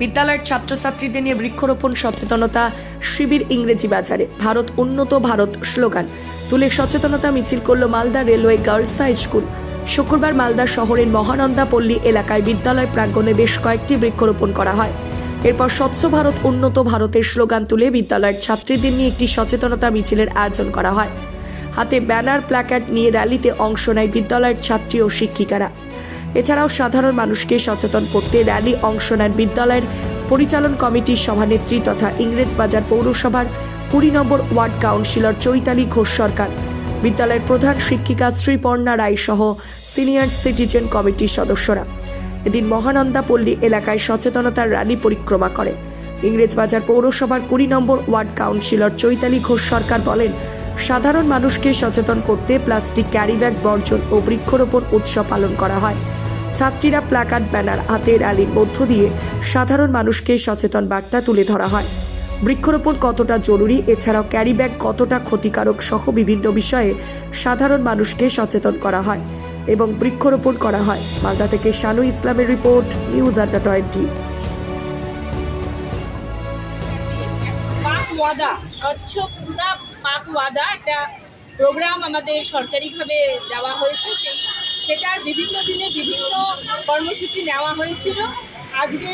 বিদ্যালয়ের ছাত্রছাত্রীদের নিয়ে বৃক্ষরোপণ, সচেতনতা, শিবির ইংরেজি বাজারে। ভারত উন্নত, ভারত স্লোগান। তুলে সচেতনতা মিছিল করল Malda railway girls high school. শুক্রবার মালদা শহরের মহানন্দা পল্লী এলাকায় বিদ্যালয় প্রাঙ্গণে বেশ কয়েকটি বৃক্ষরোপণ করা হয়। এরপর স্বচ্ছ ভারত, উন্নত ভারতের স্লোগান তুলে বিদ্যালয়ের ছাত্রীদের নিয়ে একটি সচেতনতা মিছিলের আয়োজন করা হয়। হাতে ব্যানার, প্ল্যাকার্ড নিয়ে র্যালিতে অংশ নেয় বিদ্যালয়ের ছাত্রী ও শিক্ষিকারা। এছাড়াও সাধারণ মানুষকে সচেতন করতে র্যালি অংশ নেন বিদ্যালয়ের পরিচালন কমিটির সভানেত্রী তথা ইংরেজবাজার পৌরসভার কুড়ি নম্বর ওয়ার্ড কাউন্সিলর চৈতালি ঘোষ সরকার। বিদ্যালয়ের প্রধান শিক্ষিকা শ্রীপর্ণা রায় সহ সিনিয়র সিটিজেন কমিটির সদস্যরা। এদিন মহানন্দা পল্লী এলাকায় সচেতনতার র্যালি পরিক্রমা করে। ইংরেজবাজার পৌরসভার কুড়ি নম্বর ওয়ার্ড কাউন্সিলর চৈতালি ঘোষ সরকার বলেন, সাধারণ মানুষকে সচেতন করতে প্লাস্টিক ক্যারিব্যাগ বর্জন ও বৃক্ষরোপণ উৎসব পালন করা হয়। ছাত্রীরা প্ল্যাকার্ড, ব্যানার হাতে র্যালির মধ্য দিয়ে সাধারণ মানুষকে সচেতন বার্তা তুলে ধরা হয়। বৃক্ষরোপণ কতটা জরুরি? এছাড়াও ক্যারিব্যাগ কতটা ক্ষতিকারক সহ বিভিন্ন বিষয়ে সাধারণ মানুষকে সচেতন করা হয় এবং বৃক্ষরোপণ করা হয়। মালদা থেকে শানু ইসলামের রিপোর্ট, নিউজ আড্ডা টোয়েন্টি। স্বচ্ছ পুরা পাক ওয়াদা একটা প্রোগ্রাম আমাদের সরকারিভাবে দেওয়া হয়েছে। সেই- সেটার বিভিন্ন দিনে বিভিন্ন কর্মসূচি নেওয়া হয়েছিল। আজকে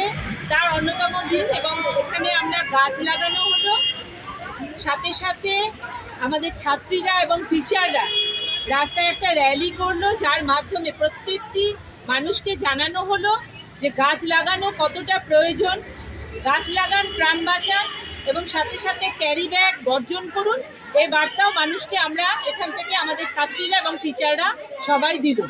তার অন্যতম দিন এবং এখানে আমরা গাছ লাগানো হলো। সাথে সাথে আমাদের ছাত্রীরা এবং টিচাররা রাস্তায় একটা র্যালি করল, যার মাধ্যমে প্রত্যেকটি মানুষকে জানানো হলো যে গাছ লাগানো কতটা প্রয়োজন। গাছ লাগান, প্রাণ বাঁচান এবং সাথে সাথে ক্যারি ব্যাগ বর্জন করুন। এই বার্তাও মানুষকে আমরা এখান থেকে আমাদের ছাত্রীরা এবং টিচাররা সবাই দিল